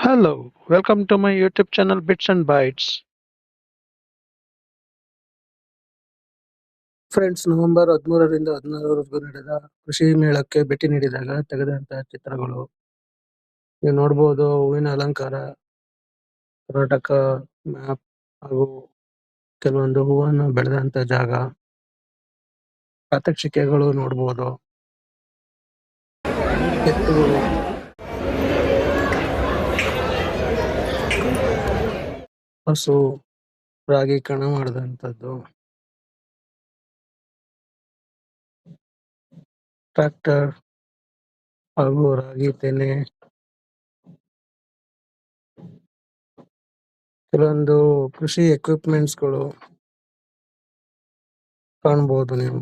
Hello, welcome to my YouTube channel Bits and Bytes. Friends November ಹದಿಮೂರರಿಂದ ಹದಿನಾರರವರೆಗೂ ನಡೆದ ಕೃಷಿ ಮೇಳಕ್ಕೆ ಭೇಟಿ ನೀಡಿದಾಗ ತೆಗೆದಂತಹ ಚಿತ್ರಗಳು. ನೀವು ನೋಡಬಹುದು ಹೂವಿನ ಅಲಂಕಾರ ಕರ್ನಾಟಕ ಮ್ಯಾಪ್ ಹಾಗೂ ಕೆಲವೊಂದು ಹೂವನ್ನು ಬೆಳೆದಂತ ಜಾಗ. ಪ್ರಾತ್ಯಕ್ಷಿಕೆಗಳು ನೋಡಬಹುದು ಹಸು ರಾಗಿ ಕಣ ಮಾಡಿದಂಥದ್ದು. ಟ್ರ್ಯಾಕ್ಟರ್ ಹಾಗೂ ರಾಗಿ ತೆನೆ ಕೆಲವೊಂದು ಕೃಷಿ ಎಕ್ವಿಪ್ಮೆಂಟ್ಸ್ಗಳು ಕಾಣಬಹುದು ನೀವು.